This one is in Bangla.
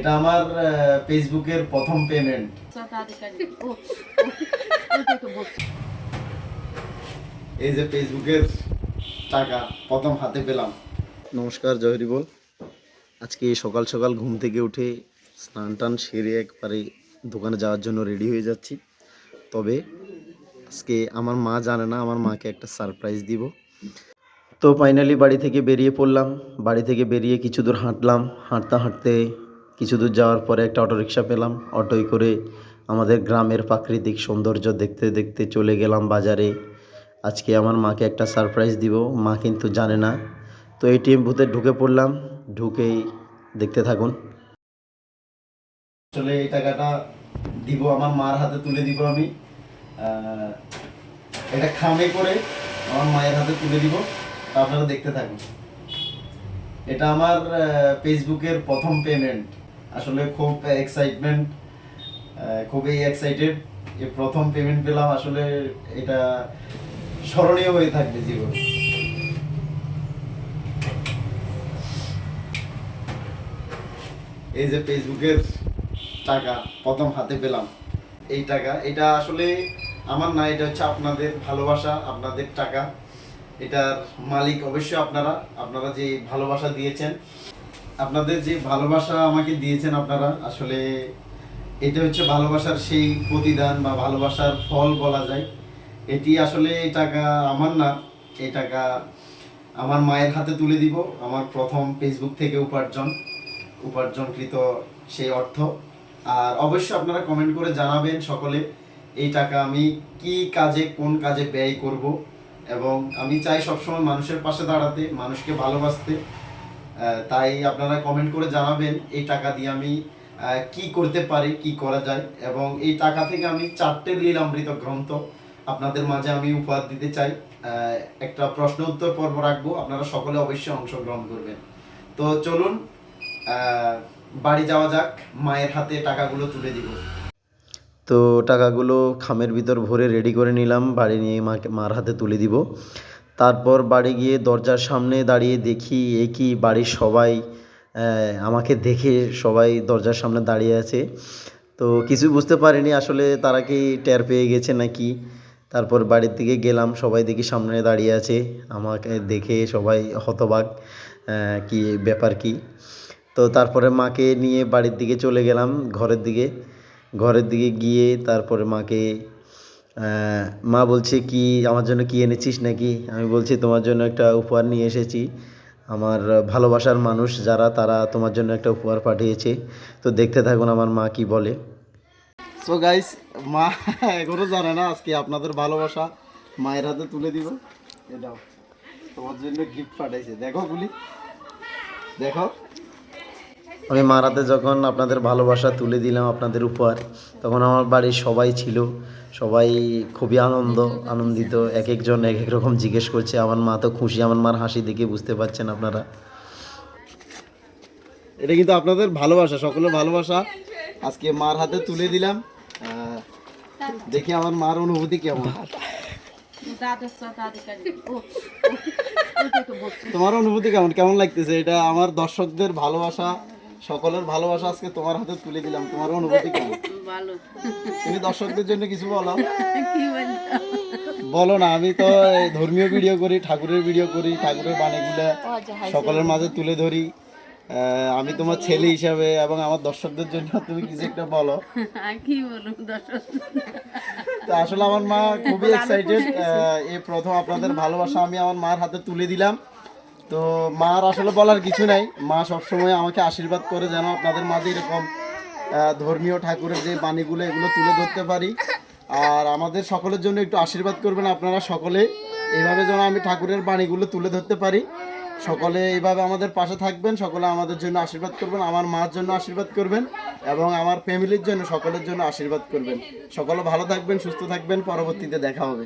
এটা আমার ফেসবুকের প্রথম পেমেন্ট এই যে ফেসবুকের টাকা, প্রথম হাতে পেলাম। নমস্কার জহরি বল আজকে সকাল সকাল ঘুম থেকে উঠে স্নান টান সেরে একবারে দোকানে যাওয়ার জন্য রেডি হয়ে যাচ্ছি। তবে আজকে আমার মা জানে না, আমার মাকে একটা সারপ্রাইজ দিব। তো ফাইনালি বাড়ি থেকে বেরিয়ে পড়লাম। বাড়ি থেকে বেরিয়ে কিছু দূর হাঁটলাম। হাঁটতে হাঁটতে কিছু দূর যাওয়ার পরে একটা অটোরিকশা পেলাম। অটোয় করে আমাদের গ্রামের প্রাকৃতিক সৌন্দর্য দেখতে দেখতে চলে গেলাম বাজারে। আজকে আমার মাকে একটা সারপ্রাইজ দিব। মা কিন্তু জানে না। তো এটিএম বুথে ঢুকে পড়লাম। ঢুকেই দেখতে থাকুন। আসলে এই টাকাটা দিব আমার মার হাতে তুলে দিব আমি। এটা খামে করে আমার মায়ের হাতে তুলে দিব। আপনারা দেখতে থাকুন। এটা আমার ফেসবুকের প্রথম পেমেন্ট আসলে খুব এক্সাইটমেন্ট খুবই এক্সাইটেড যে প্রথম পেমেন্ট পেলাম আসলে এটা স্মরণীয় হয়ে থাকবে জীবন। এই যে ফেসবুকের টাকা প্রথম হাতে পেলাম, এই টাকা, এটা আসলে আমার না, এটা হচ্ছে আপনাদের ভালোবাসা, আপনাদের টাকা। এটার মালিক অবশ্যই আপনারা আপনারা যে ভালোবাসা দিয়েছেন আপনাদের যে ভালোবাসা আমাকে দিয়েছেন আপনারা, আসলে এটা হচ্ছে ভালোবাসার সেই প্রতিদান বা ভালোবাসার ফল বলা যায়। এটি আসলে এই টাকা আমার না, এই টাকা আমার মায়ের হাতে তুলে দিব, আমার প্রথম ফেসবুক থেকে উপার্জন, উপার্জনকৃত সেই অর্থ। আর অবশ্যই আপনারা কমেন্ট করে জানাবেন সকলে এই টাকা আমি কি কাজে, কোন কাজে ব্যয় করব। এবং আমি চাই সবসময় মানুষের পাশে দাঁড়াতে, মানুষকে ভালোবাসতে। তাই আপনারা কমেন্ট করে জানাবেন এই টাকা দিয়ে আমি কি করতে পারি, কি করা যায়। এবং এই টাকা থেকে আমি চারটে লীলামৃত গ্রন্থ আপনাদের মাঝে আমি উপহার দিতে চাই। একটা প্রশ্ন উত্তর পর্ব রাখব, আপনারা সকলে অবশ্যই অংশগ্রহণ করবেন। তো চলুন বাড়ি যাওয়া যাক, মায়ের হাতে টাকাগুলো তুলে দিব। তো টাকাগুলো খামের ভিতর ভরে রেডি করে নিলাম, বাড়ি নিয়ে মাকে, মার হাতে তুলে দিব। তারপর বাড়ি গিয়ে দরজার সামনে দাঁড়িয়ে দেখি, এ কি বাড়ির সবাই? আমাকে দেখে সবাই দরজার সামনে দাঁড়িয়ে আছে। তো কিছু বুঝতে পারিনি আসলে তারা কি টের পেয়ে গেছে নাকি। তারপর বাড়ির দিকে গেলাম, সবাই দেখি সামনে দাঁড়িয়ে আছে। আমাকে দেখে সবাই হতবাক কি ব্যাপার কি? তো তারপরে মাকে নিয়ে বাড়ির দিকে চলে গেলাম ঘরের দিকে। ঘরের দিকে গিয়ে তারপরে মাকে মা বলছে কি, আমার জন্য কি এনেছিস নাকি? আমি বলছি, তোমার জন্য একটা উপহার নিয়ে এসেছি। আমার ভালোবাসার মানুষ যারা, তারা তোমার জন্য একটা উপহার পাঠিয়েছে। তো দেখতে থাকুন আমার মা কি বলে। সো গাইস মা এখনও জানে না আজকে আপনাদের ভালোবাসা মায়ের হাতে তুলে দিব। এ দাও, তোমার জন্য গিফট পাঠাইছে। দেখো গুলি দেখো। আমি মার হাতে যখন আপনাদের ভালোবাসা তুলে দিলাম আপনাদের উপহার, তখন আমার বাড়ির সবাই ছিল, সবাই খুবই আনন্দ, আনন্দিত, এক একজন এক এক রকম জিজ্ঞেস করছে, আমার মা তো খুশি, আমার মার হাসি দেখে বুঝতে পারছেন আপনারা। এটা কিন্তু আপনাদের ভালোবাসা, সকলের ভালোবাসা। আজকে মার হাতে তুলে দিলাম। দেখি আমার মার অনুভূতি কেমন। তোমার অনুভূতি কেমন? কেমন লাগতেছে? এটা আমার দর্শকদের ভালোবাসা সকলের ভালোবাসা আজকে তোমার হাতে তুলে দিলাম তোমার অনুভূতি কেমন? ভালো। তুমি দর্শকদের জন্য কিছু বলো। বলো না আমি তো এই ধর্মীয় ভিডিও করি ঠাকুরের ভিডিও করি ঠাকুরের বাণীগুলো সকলের মাঝে তুলে ধরি। আমি তোমার ছেলে হিসাবে এবং আমার দর্শকদের জন্য তুমি কিছু একটা বলো। কি বলুন দর্শক তো আসলে আমার মা খুবই এক্সাইটেড এই প্রথম আপনাদের ভালোবাসা আমি আমার মার হাতে তুলে দিলাম। তো মার আসলে বলার কিছু নাই। মা সবসময় আমাকে আশীর্বাদ করে যেন আপনাদের মাঝে এরকম ধর্মীয় ঠাকুরের যে বাণীগুলো এগুলো তুলে ধরতে পারি। আর আমাদের সকলের জন্য একটু আশীর্বাদ করবেন আপনারা সকলে। এইভাবে যেন আমি ঠাকুরের বাণীগুলো তুলে ধরতে পারি। সকলে এইভাবে আমাদের পাশে থাকবেন, সকলে আমাদের জন্য আশীর্বাদ করবেন, আমার মার জন্য আশীর্বাদ করবেন এবং আমার ফ্যামিলির জন্য সকলের জন্য আশীর্বাদ করবেন। সকলে ভালো থাকবেন, সুস্থ থাকবেন, পরবর্তীতে দেখা হবে।